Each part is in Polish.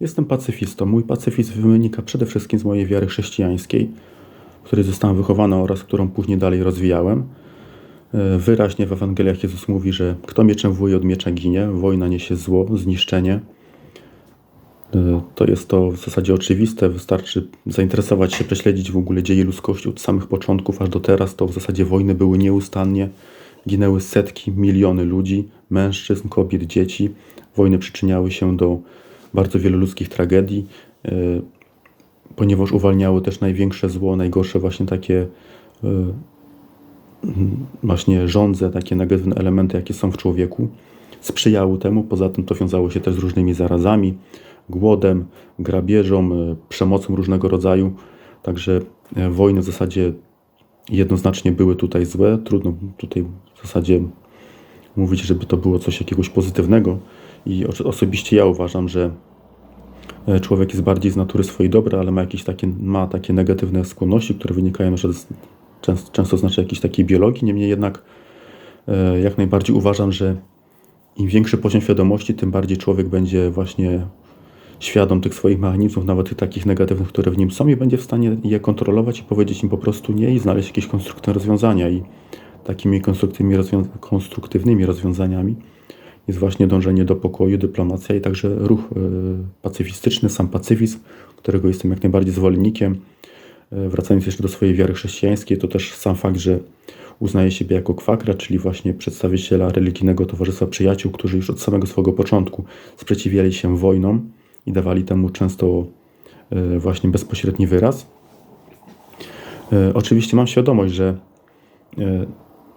Jestem pacyfistą. Mój pacyfizm wynika przede wszystkim z mojej wiary chrześcijańskiej, w której zostałem wychowany oraz którą później dalej rozwijałem. E, Wyraźnie w Ewangeliach Jezus mówi, że kto mieczem wuje od miecza ginie, wojna niesie zło, zniszczenie. E, To jest to w zasadzie oczywiste, wystarczy zainteresować się, prześledzić w ogóle dzieje ludzkości od samych początków aż do teraz, to w zasadzie wojny były nieustannie, ginęły setki, miliony ludzi, mężczyzn, kobiet, dzieci. Wojny przyczyniały się do bardzo wielu ludzkich tragedii, e, ponieważ uwalniały też największe zło, najgorsze właśnie takie e, właśnie żądze, takie negatywne elementy, jakie są w człowieku, sprzyjały temu. Poza tym to wiązało się też z różnymi zarazami, głodem, grabieżą, e, przemocą różnego rodzaju. Także wojny w zasadzie jednoznacznie były tutaj złe. Trudno tutaj w zasadzie mówić, żeby to było coś jakiegoś pozytywnego. I oso- osobiście ja uważam, że e, człowiek jest bardziej z natury swojej dobry, ale ma jakieś takie, ma takie negatywne skłonności, które wynikają z, często, często znaczy jakiejś takiej biologii. Niemniej jednak e, jak najbardziej uważam, że im większy poziom świadomości, tym bardziej człowiek będzie właśnie świadom tych swoich mechanizmów, nawet tych takich negatywnych, które w nim są i będzie w stanie je kontrolować i powiedzieć im po prostu nie i znaleźć jakieś konstruktywne rozwiązania. I takimi konstruktywnymi, konstruktywnymi rozwiązaniami jest właśnie dążenie do pokoju, dyplomacja i także ruch e, pacyfistyczny, sam pacyfizm, którego jestem jak najbardziej zwolennikiem. E, Wracając jeszcze do swojej wiary chrześcijańskiej, to też sam fakt, że uznaję siebie jako kwakra, czyli właśnie przedstawiciela religijnego towarzystwa przyjaciół, którzy już od samego swojego początku sprzeciwiali się wojnom i dawali temu często e, właśnie bezpośredni wyraz. Oczywiście mam świadomość, że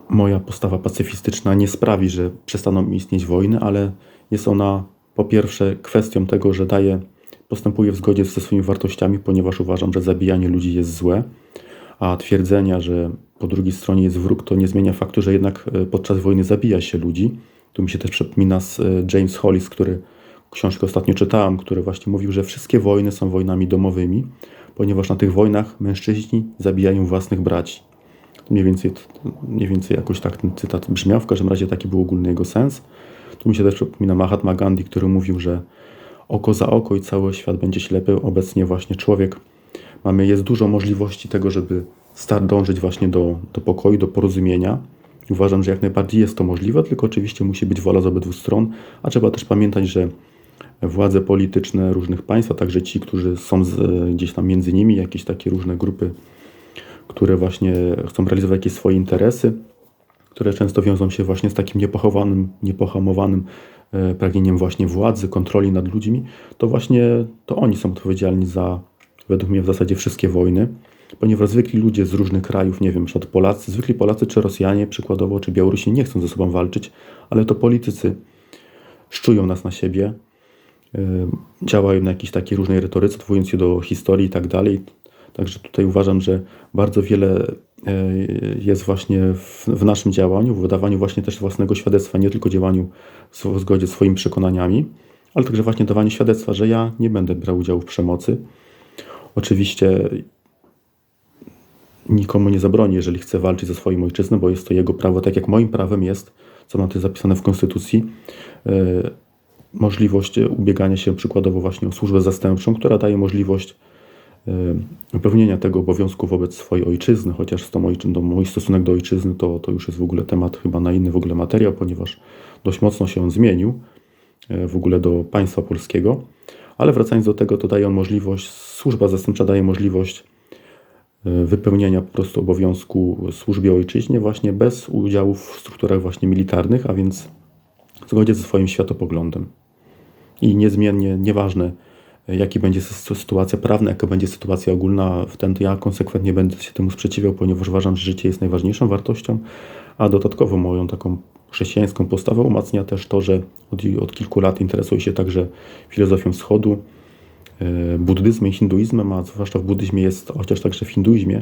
moja postawa pacyfistyczna nie sprawi, że przestaną istnieć wojny, ale jest ona po pierwsze kwestią tego, że daje, postępuję w zgodzie ze swoimi wartościami, ponieważ uważam, że zabijanie ludzi jest złe, a twierdzenia, że po drugiej stronie jest wróg, to nie zmienia faktu, że jednak e, podczas wojny zabija się ludzi. Tu mi się też przypomina z, e, James Hollis, który książkę ostatnio czytałem, który właśnie mówił, że wszystkie wojny są wojnami domowymi, ponieważ na tych wojnach mężczyźni zabijają własnych braci. Mniej więcej, mniej więcej jakoś tak ten cytat brzmiał, w każdym razie taki był ogólny jego sens. Tu mi się też przypomina Mahatma Gandhi, który mówił, że oko za oko i cały świat będzie ślepy. Obecnie właśnie człowiek, mamy, jest dużo możliwości tego, żeby start dążyć właśnie do, do pokoju, do porozumienia. Uważam, że jak najbardziej jest to możliwe, tylko oczywiście musi być wola z obydwu stron, a trzeba też pamiętać, że władze polityczne różnych państw, a także ci, którzy są z, gdzieś tam między nimi, jakieś takie różne grupy które właśnie chcą realizować jakieś swoje interesy, które często wiążą się właśnie z takim niepochowanym, niepohamowanym e, pragnieniem właśnie władzy, kontroli nad ludźmi, to właśnie to oni są odpowiedzialni za, według mnie w zasadzie wszystkie wojny, ponieważ zwykli ludzie z różnych krajów, nie wiem, przykład Polacy, zwykli Polacy czy Rosjanie przykładowo, czy Białorusi nie chcą ze sobą walczyć, ale to politycy szczują nas na siebie, e, działają na jakiejś takiej różnej retoryce, odwołując się do historii i tak dalej. Także tutaj uważam, że bardzo wiele e, jest właśnie w, w naszym działaniu, w wydawaniu właśnie też własnego świadectwa, nie tylko działaniu w zgodzie z swoimi przekonaniami, ale także właśnie dawaniu świadectwa, że ja nie będę brał udziału w przemocy. Oczywiście nikomu nie zabroni, jeżeli chce walczyć za swoją ojczyznę, bo jest to jego prawo, tak jak moim prawem jest, co ma tutaj zapisane w Konstytucji, e, możliwość ubiegania się przykładowo właśnie o służbę zastępczą, która daje możliwość pełnienia tego obowiązku wobec swojej ojczyzny, chociaż to mój, do, mój stosunek do ojczyzny to, to już jest w ogóle temat chyba na inny w ogóle materiał, ponieważ dość mocno się on zmienił e, w ogóle do państwa polskiego. Ale wracając do tego, to daje on możliwość, służba zastępcza daje możliwość e, wypełnienia po prostu obowiązku służbie ojczyźnie właśnie bez udziału w strukturach właśnie militarnych, a więc w zgodzie ze swoim światopoglądem. I niezmiennie, nieważne jaki będzie sy- sytuacja prawna, jaka będzie sytuacja ogólna, w ten ja konsekwentnie będę się temu sprzeciwiał, ponieważ uważam, że życie jest najważniejszą wartością, a dodatkowo moją taką chrześcijańską postawę umacnia też to, że od, od kilku lat interesuję się także filozofią wschodu, e, buddyzmem i hinduizmem, a zwłaszcza w buddyzmie jest, chociaż także w hinduizmie,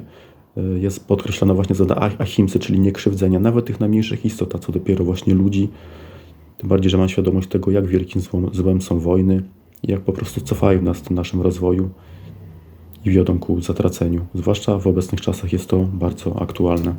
e, jest podkreślona właśnie zasada ah- ahimsy, czyli niekrzywdzenia nawet tych najmniejszych istot, a co dopiero właśnie ludzi. Tym bardziej, że mam świadomość tego, jak wielkim złem, złem są wojny jak po prostu cofają nas w naszym rozwoju i wiodą ku zatraceniu. Zwłaszcza w obecnych czasach jest to bardzo aktualne.